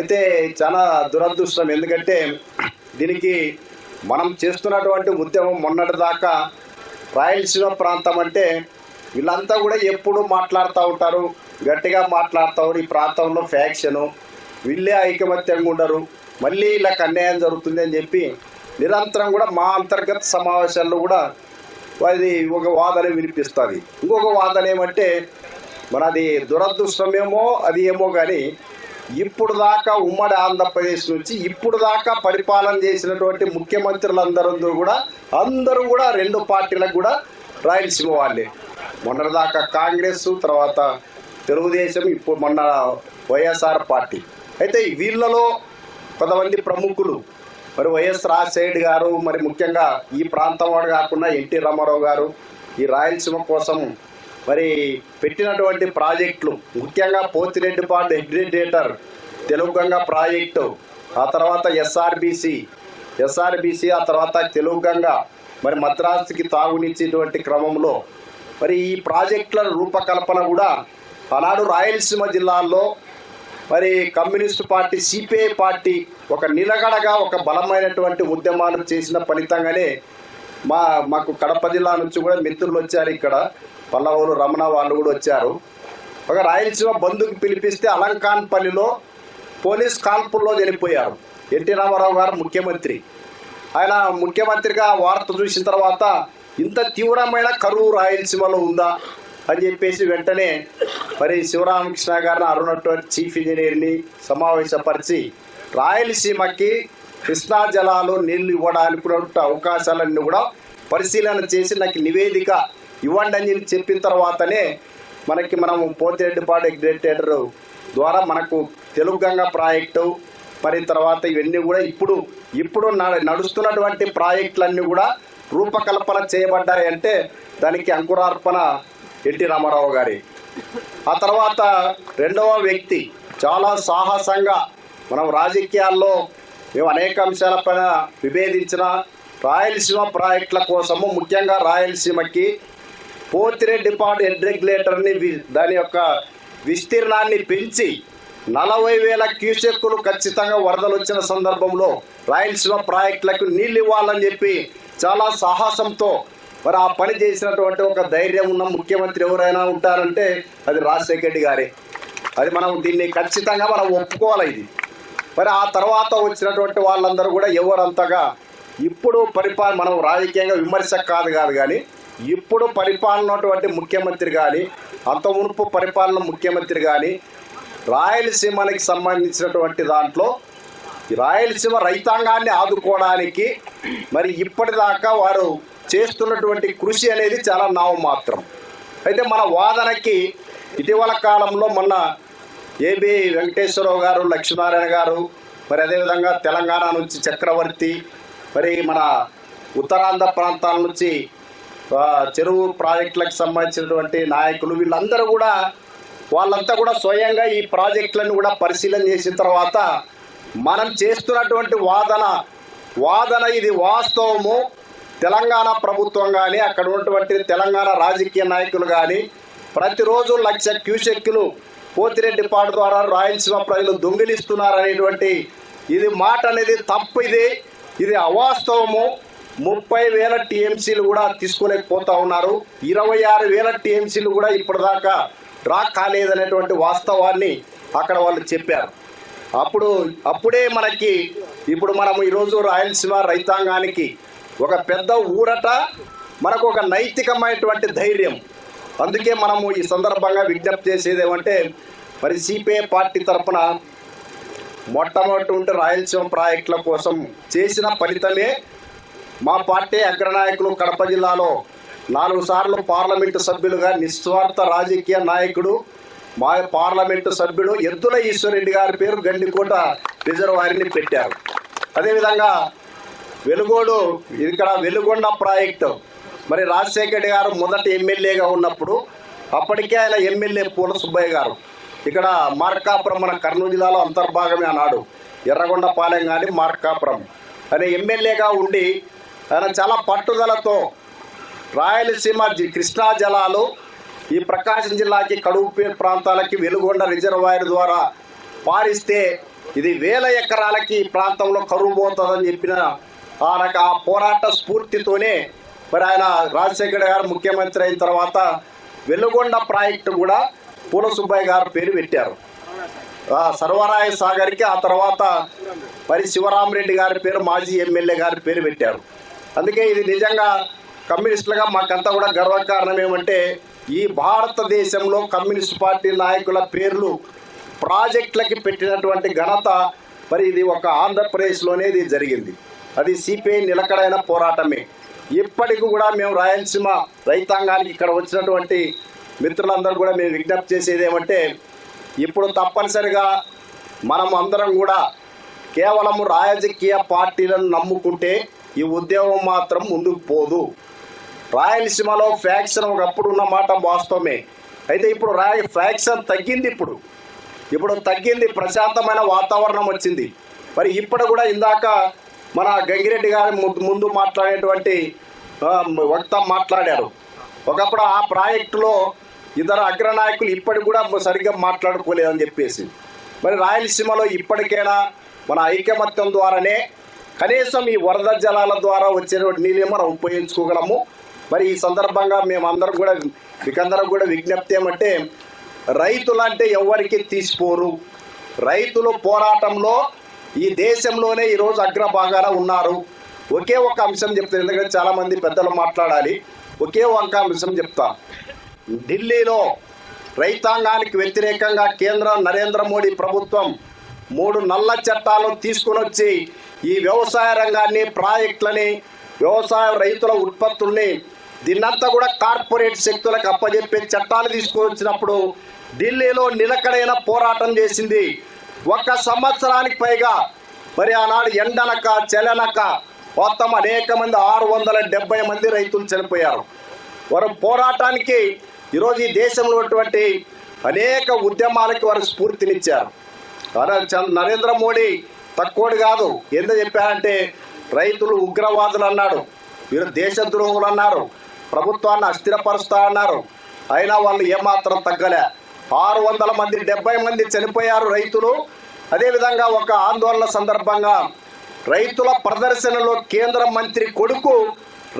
అయితే చాలా దురదృష్టం. ఎందుకంటే దీనికి మనం చేస్తున్నటువంటి ఉద్యమం మొన్నటి దాకా రాయలసీమ ప్రాంతం అంటే వీళ్ళంతా కూడా ఎప్పుడు మాట్లాడుతూ ఉంటారు గట్టిగా మాట్లాడుతూ ఉంటారు. ఈ ప్రాంతంలో ఫ్యాక్షను వీళ్ళే ఐకమత్యంగా ఉండరు. మళ్ళీ వీళ్ళకి అన్యాయం జరుగుతుంది అని చెప్పి నిరంతరం కూడా మా అంతర్గత సమావేశాల్లో కూడా అది ఒక వాదన వినిపిస్తుంది. ఇంకొక వాదన ఏమంటే మన అది దురదృష్టమేమో అది ఏమో కానీ ఇప్పుడు దాకా ఉమ్మడి ఆంధ్రప్రదేశ్ నుంచి ఇప్పుడు దాకా పరిపాలన చేసినటువంటి ముఖ్యమంత్రులందరూ కూడా అందరూ కూడా రెండు పార్టీలకు కూడా రాయలసీమ వాళ్ళే మొన్నటిదాకా కాంగ్రెస్ తర్వాత తెలుగుదేశం ఇప్పుడు మొన్న వైఎస్ఆర్ పార్టీ. అయితే వీళ్ళలో కొంతమంది ప్రముఖులు. మరి వైఎస్ రాజశేఖర్ గారు మరి ముఖ్యంగా ఈ ప్రాంతం వాడు కాకుండా ఎన్టీ రామారావు గారు ఈ రాయలసీమ కోసం మరి పెట్టినటువంటి ప్రాజెక్టులు ముఖ్యంగా పోతిరెడ్డిపాడు అగ్రిడేటర్ తెలుగు గంగ ప్రాజెక్టు ఆ తర్వాత ఎస్ఆర్బిసి ఎస్ఆర్బిసి ఆ తర్వాత తెలుగు గంగ మరి మద్రాసుకి తాగునిచ్చేటువంటి క్రమంలో. మరి ఈ ప్రాజెక్టుల రూపకల్పన కూడా ఆనాడు రాయలసీమ జిల్లాల్లో మరి కమ్యూనిస్ట్ పార్టీ సిపిఐ పార్టీ ఒక నిలగడగా ఒక బలమైనటువంటి ఉద్యమాలు చేసిన ఫలితంగానే మా మాకు కడప జిల్లా నుంచి కూడా మిత్రులు వచ్చారు ఇక్కడ. పల్లవులు రమణ వాళ్ళు కూడా వచ్చారు. ఒక రాయలసీమ బంధుకు పిలిపిస్తే అలంకాన్పల్లిలో పోలీస్ కాల్పుల్లో చనిపోయారు. ఎన్టీ రామారావు గారు ముఖ్యమంత్రి. ఆయన ముఖ్యమంత్రిగా వార్త చూసిన తర్వాత ఇంత తీవ్రమైన కరువు రాయలసీమలో ఉందా? అని చెప్పేసి వెంటనే మరి శివరామకృష్ణ గారిని అరుణటువంటి చీఫ్ ఇంజనీర్ని సమావేశపరిచి రాయలసీమకి కృష్ణా జలాలు నీళ్ళు ఇవ్వడానికి అవకాశాలన్నీ కూడా పరిశీలన చేసి నాకు నివేదిక ఇవ్వండి అని చెప్పిన తర్వాతనే మనకి మనం పోతిరెడ్డిపాడు ఎగ్జిటేటర్ ద్వారా మనకు తెలుగు గంగ ప్రాజెక్టు మరి తర్వాత ఇవన్నీ కూడా ఇప్పుడు ఇప్పుడు న- నడుస్తున్నటువంటి ప్రాజెక్టులన్నీ కూడా రూపకల్పన చేయబడ్డాయంటే దానికి అంకురార్పణ ఎన్టీ రామారావు గారి. ఆ తర్వాత రెండవ వ్యక్తి చాలా సాహసంగా మనం రాజకీయాల్లో మేము అనేక అంశాలపైన విభేదించిన రాయలసీమ ప్రాజెక్టుల కోసము ముఖ్యంగా రాయలసీమకి పోతిరెడ్డిపాడు హెడ్ రెగ్యులేటర్ని దాని యొక్క విస్తీర్ణాన్ని పెంచి నలభై వేల క్యూసెక్కులు ఖచ్చితంగా వరదలు వచ్చిన సందర్భంలో రాయలసీమ ప్రాజెక్టులకు నీళ్ళు ఇవ్వాలని చెప్పి చాలా సాహసంతో మరి ఆ పని చేసినటువంటి ఒక ధైర్యం ఉన్న ముఖ్యమంత్రి ఎవరైనా ఉంటారంటే అది రాజశేఖర రెడ్డి గారే. అది మనం దీన్ని ఖచ్చితంగా మనం ఒప్పుకోవాలి ఇది. మరి ఆ తర్వాత వచ్చినటువంటి వాళ్ళందరూ కూడా ఎవరంతగా ఇప్పుడు పరిపాలన మనం రాజకీయంగా విమర్శ కాదు కాదు కానీ ఇప్పుడు పరిపాలన ఉన్నటువంటి ముఖ్యమంత్రి కానీ అంత మునుపు పరిపాలన ముఖ్యమంత్రి కానీ రాయలసీమకి సంబంధించినటువంటి దాంట్లో రాయలసీమ రైతాంగాన్ని ఆదుకోవడానికి మరి ఇప్పటిదాకా వారు చేస్తున్నటువంటి కృషి అనేది చాలా నామమాత్రం అయితే మన వాదనకి ఇటీవల కాలంలో మొన్న ఏబి వెంకటేశ్వరరావు గారు లక్ష్మీనారాయణ గారు మరి అదేవిధంగా తెలంగాణ నుంచి చక్రవర్తి మరి మన ఉత్తరాంధ్ర ప్రాంతాల నుంచి చెరువు ప్రాజెక్టులకు సంబంధించినటువంటి నాయకులు వీళ్ళందరూ కూడా వాళ్ళంతా కూడా స్వయంగా ఈ ప్రాజెక్టులను కూడా పరిశీలన చేసిన తర్వాత మనం చేస్తున్నటువంటి వాదన వాదన ఇది వాస్తవము. తెలంగాణ ప్రభుత్వం కానీ అక్కడ ఉన్నటువంటి తెలంగాణ రాజకీయ నాయకులు కానీ ప్రతిరోజు లక్ష క్యూసెక్కులు పోతిరెడ్డిపాడు ద్వారా రాయలసీమ ప్రజలు దొంగిలిస్తున్నారనేటువంటి ఇది మాట అనేది తప్పు ఇది. ఇది అవాస్తవము. ముప్పై వేల టీఎంసీలు కూడా తీసుకోలేకపోతా ఉన్నారు. ఇరవై ఆరు వేల టీఎంసీలు కూడా ఇప్పటిదాకా డ్రా కాలేదనేటువంటి వాస్తవాన్ని అక్కడ వాళ్ళు చెప్పారు. అప్పుడు అప్పుడే మనకి ఇప్పుడు మనం ఈరోజు రాయలసీమ రైతాంగానికి ఒక పెద్ద ఊరట మనకు ఒక నైతికమైనటువంటి ధైర్యం. అందుకే మనము ఈ సందర్భంగా విజ్ఞప్తి చేసేది ఏమంటే మరి సిపిఐ పార్టీ తరఫున మొట్టమొదటి ఉంటే రాయలసీమ ప్రాజెక్టుల కోసం చేసిన ఫలితమే మా పార్టీ అగ్రనాయకులు కడప జిల్లాలో నాలుగు సార్లు పార్లమెంటు సభ్యులుగా నిస్వార్థ రాజకీయ నాయకుడు మా పార్లమెంటు సభ్యుడు ఎద్దుల ఈశ్వరెడ్డి గారి పేరు గండికోట రిజర్వాయర్ని పెట్టారు. అదేవిధంగా వెలుగోడు ఇక్కడ వెలుగొండ ప్రాజెక్టు. మరి రాజశేఖర రెడ్డి గారు మొదటి ఎమ్మెల్యేగా ఉన్నప్పుడు అప్పటికే ఆయన ఎమ్మెల్యే పూల సుబ్బయ్య గారు. ఇక్కడ మార్కాపురం మన కర్నూలు జిల్లాలో అంతర్భాగమే అన్నాడు ఎర్రగొండపాలెం కానీ మార్కాపురం. అనే ఎమ్మెల్యేగా ఉండి ఆయన చాలా పట్టుదలతో రాయలసీమ కృష్ణా జలాలు ఈ ప్రకాశం జిల్లాకి కడుపు ప్రాంతాలకి వెలుగొండ రిజర్వాయర్ ద్వారా పారిస్తే ఇది వేల ఎకరాలకి ఈ ప్రాంతంలో కరువు పోతుందని చెప్పిన ఆ రక ఆ పోరాట స్ఫూర్తితోనే మరి ఆయన రాజశేఖర్ గారు ముఖ్యమంత్రి అయిన తర్వాత వెలుగొండ ప్రాజెక్టు కూడా పూల సుబ్బయ్య గారు పేరు పెట్టారు. సర్వరాయ సాగర్కి ఆ తర్వాత మరి శివరామరెడ్డి గారి పేరు మాజీ ఎమ్మెల్యే గారి పేరు పెట్టారు. అందుకే ఇది నిజంగా కమ్యూనిస్టులుగా మాకంతా కూడా గర్వకారణం ఏమంటే ఈ భారతదేశంలో కమ్యూనిస్ట్ పార్టీ నాయకుల పేర్లు ప్రాజెక్టులకి పెట్టినటువంటి ఘనత మరి ఇది ఒక ఆంధ్రప్రదేశ్లోనే ఇది జరిగింది. అది సిపిఐ నిలకడైన పోరాటమే. ఇప్పటికి కూడా మేము రాయలసీమ రైతాంగానికి ఇక్కడ వచ్చినటువంటి మిత్రులందరూ కూడా మేము విజ్ఞప్తి చేసేది ఏమంటే ఇప్పుడు తప్పనిసరిగా మనం అందరం కూడా కేవలం రాజకీయ పార్టీలను నమ్ముకుంటే ఈ ఉద్యమం మాత్రం ముందుకు పోదు. రాయలసీమలో ఫ్యాక్షన్ ఒకప్పుడు ఉన్న మాట వాస్తవమే. అయితే ఇప్పుడు రాయ ఫ్యాక్షన్ తగ్గింది ఇప్పుడు. ఇప్పుడు తగ్గింది ప్రశాంతమైన వాతావరణం వచ్చింది. మరి ఇప్పుడు కూడా ఇందాక మన గంగిరెడ్డి గారి ముందు- ముందు మాట్లాడేటువంటి వక్త మాట్లాడారు. ఒకప్పుడు ఆ ప్రాజెక్టులో ఇద్దరు అగ్రనాయకులు ఇప్పటికి కూడా సరిగ్గా మాట్లాడుకోలేదని చెప్పేసి. మరి రాయలసీమలో ఇప్పటికైనా మన ఐకమత్యం ద్వారానే కనీసం ఈ వరద జలాల ద్వారా వచ్చేటువంటి నీళ్ళు మనం ఉపయోగించుకోగలము. మరి ఈ సందర్భంగా మేమందరం కూడా మీకందరం కూడా విజ్ఞప్తి ఏమంటే రైతులంటే ఎవరికి తీసిపోరు. రైతులు పోరాటంలో ఈ దేశంలోనే ఈరోజు అగ్రభాగాన ఉన్నారు. ఒకే ఒక అంశం చెప్తాను ఎందుకంటే చాలామంది పెద్దలు మాట్లాడాలి. ఒకే ఒక అంశం చెప్తా. ఢిల్లీలో రైతాంగానికి వ్యతిరేకంగా కేంద్ర నరేంద్ర మోడీ ప్రభుత్వం మూడు నల్ల చట్టాలను తీసుకుని వచ్చి ఈ వ్యవసాయ రంగాన్ని ప్రాజెక్టులని వ్యవసాయ రైతుల ఉత్పత్తుల్ని దీన్నంతా కూడా కార్పొరేట్ శక్తులకు అప్పజెప్పే చట్టాలు తీసుకొచ్చినప్పుడు ఢిల్లీలో నిలకడైన పోరాటం చేసింది. ఒక సంవత్సరానికి పైగా మరి ఆనాడు ఎండనక చెలనక మొత్తం అనేక మంది ఆరు వందల డెబ్బై మంది రైతులు చనిపోయారు. వారు పోరాటానికి ఈరోజు ఈ దేశంలో ఉన్నటువంటి అనేక ఉద్యమాలకి వారు స్ఫూర్తినిచ్చారు. నరేంద్ర మోడీ తక్కువడు కాదు. ఎందుకు చెప్పారంటే రైతులు ఉగ్రవాదులు అన్నాడు. వీరు దేశద్రోహులు అన్నారు. ప్రభుత్వాన్ని అస్థిరపరుస్తా అన్నారు. అయినా వాళ్ళు ఏమాత్రం తగ్గలే. ఆరు వందల మంది డెబ్బై మంది చనిపోయారు రైతులు. అదేవిధంగా ఒక ఆందోళన సందర్భంగా రైతుల ప్రదర్శనలో కేంద్ర మంత్రి కొడుకు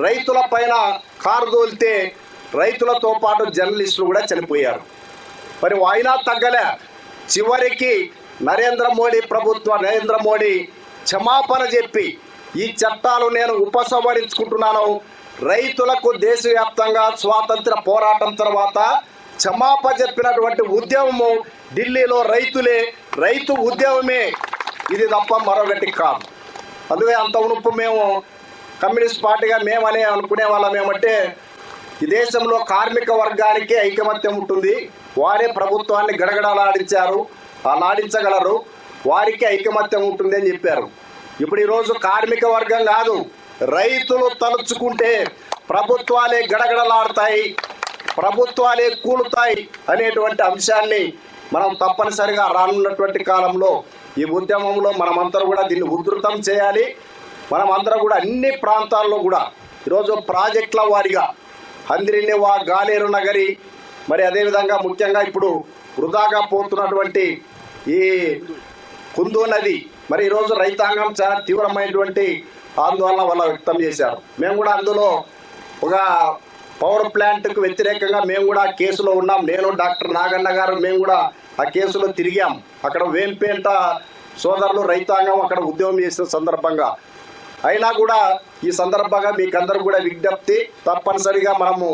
రైతుల పైన కారు దోలితే రైతులతో పాటు జర్నలిస్టులు కూడా చనిపోయారు. మరి ఆయన తగ్గలే. చివరికి నరేంద్ర మోడీ ప్రభుత్వ నరేంద్ర మోడీ క్షమాపణ చెప్పి ఈ చట్టాలు నేను ఉపసంహరించుకుంటున్నాను. రైతులకు దేశవ్యాప్తంగా స్వాతంత్ర పోరాటం తర్వాత క్షమాప చెప్పినటువంటి ఉద్యమము ఢిల్లీలో రైతులే రైతు ఉద్యమమే. ఇది తప్ప మరొకటి కాదు. అందుకే అంత ఉనుపు మేము కమ్యూనిస్ట్ పార్టీగా మేమనే అనుకునే వాళ్ళం ఏమంటే ఈ దేశంలో కార్మిక వర్గానికి ఐకమత్యం ఉంటుంది. వారే ప్రభుత్వాన్ని గడగడలాడించారు. అలాడించగలరు వారికి ఐకమత్యం ఉంటుంది అని చెప్పారు. ఇప్పుడు ఈరోజు కార్మిక వర్గం కాదు రైతులు తలుచుకుంటే ప్రభుత్వాలే గడగడలాడతాయి ప్రభుత్వాలే కూలుతాయి అనేటువంటి అంశాన్ని మనం తప్పనిసరిగా రానున్నటువంటి కాలంలో ఈ ఉద్యమంలో మనమందరం కూడా దీన్ని ఉధృతం చేయాలి. మనం అందరం కూడా అన్ని ప్రాంతాల్లో కూడా ఈరోజు ప్రాజెక్టుల వారిగా హంద్రినివా గాలేరు నగరి మరి అదేవిధంగా ముఖ్యంగా ఇప్పుడు వృధాగా పోతున్నటువంటి ఈ కుందు నది మరి ఈరోజు రైతాంగం చాలా తీవ్రమైనటువంటి ఆందోళన వల్ల వ్యక్తం చేశారు. మేము కూడా అందులో ఒక పవర్ ప్లాంట్కు వ్యతిరేకంగా మేము కూడా కేసులో ఉన్నాం. నేను డాక్టర్ నాగన్న గారు మేము కూడా ఆ కేసులో తిరిగాం. అక్కడ వేంపేంట సోదరులు రైతాంగం అక్కడ ఉద్యమం చేసిన సందర్భంగా. అయినా కూడా ఈ సందర్భంగా మీకందరూ కూడా విజ్ఞప్తి తప్పనిసరిగా మనము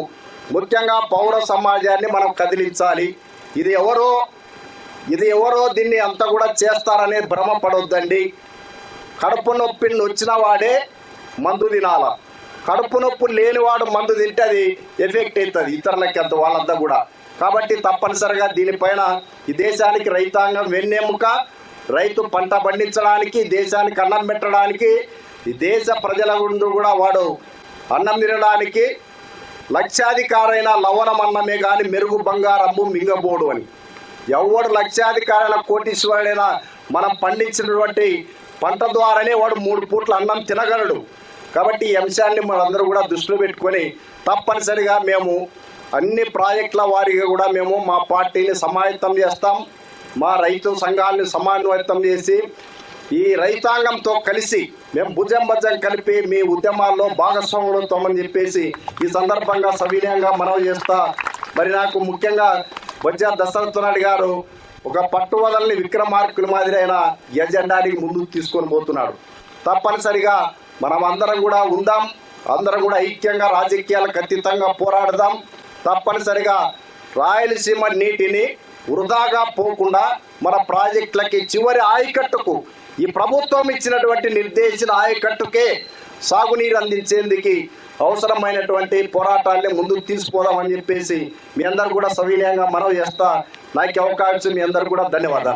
ముఖ్యంగా పౌర సమాజాన్ని మనం కదిలించాలి. ఇది ఎవరో ఇది ఎవరో దీన్ని అంతా కూడా చేస్తారనే భ్రమ పడొద్దండి. కడుపు నొప్పి వచ్చిన వాడే మందు తినాల? కడుపు నొప్పి లేనివాడు మందు తింటే అది ఎఫెక్ట్ అవుతుంది ఇతరులకి అంత వాళ్ళంతా కూడా. కాబట్టి తప్పనిసరిగా దీనిపైన ఈ దేశానికి రైతాంగం వెన్నెముక రైతు పంట పండించడానికి దేశానికి అన్నం పెట్టడానికి ఈ దేశ ప్రజల ముందు కూడా వాడు అన్నం తినడానికి లక్షాధికారైన లవణం అన్నమే కానీ మెరుగు బంగారము మింగబోడు అని. ఎవడు లక్షాధికారైన కోటీశ్వరుడైనా మనం పండించినటువంటి పంట ద్వారానే వాడు మూడు పూట్ల అన్నం తినగలడు. కాబట్టి ఈ అంశాన్ని మనందరూ కూడా దృష్టిలో పెట్టుకొని తప్పనిసరిగా మేము అన్ని ప్రాజెక్టుల వారిగా కూడా మేము మా పార్టీని సమాయత్తం చేస్తాం. మా రైతు సంఘాలను సమన్వయం చేసి ఈ రైతాంగంతో కలిసి మేము భుజం భుజం కలిపి మీ ఉద్యమాల్లో భాగస్వాములు అని చెప్పేసి ఈ సందర్భంగా సవినయంగా మనవి చేస్తా. మరి నాకు ముఖ్యంగా వచ్చే దశరథ నాయుడు గారు ఒక పట్టువదలని విక్రమార్కుల మాదిరైన ఎజెండాని ముందుకు తీసుకొని పోతున్నాడు. తప్పనిసరిగా మనం అందరం కూడా ఉందాం అందరం కూడా ఐక్యంగా రాజకీయాలకు అతీతంగా పోరాడదాం. తప్పనిసరిగా రాయలసీమ నీటిని వృధాగా పోకుండా మన ప్రాజెక్టులకి చివరి ఆయకట్టుకు ఈ ప్రభుత్వం ఇచ్చినటువంటి నిర్దేశించిన ఆయకట్టుకే సాగునీరు అందించేందుకు అవసరమైనటువంటి పోరాటాన్ని ముందుకు తీసుకుపోదామని చెప్పేసి మీ అందరు కూడా సవినయంగా మనవి చేస్తా. నాకు అవకాశం మీ అందరు కూడా ధన్యవాదాలు.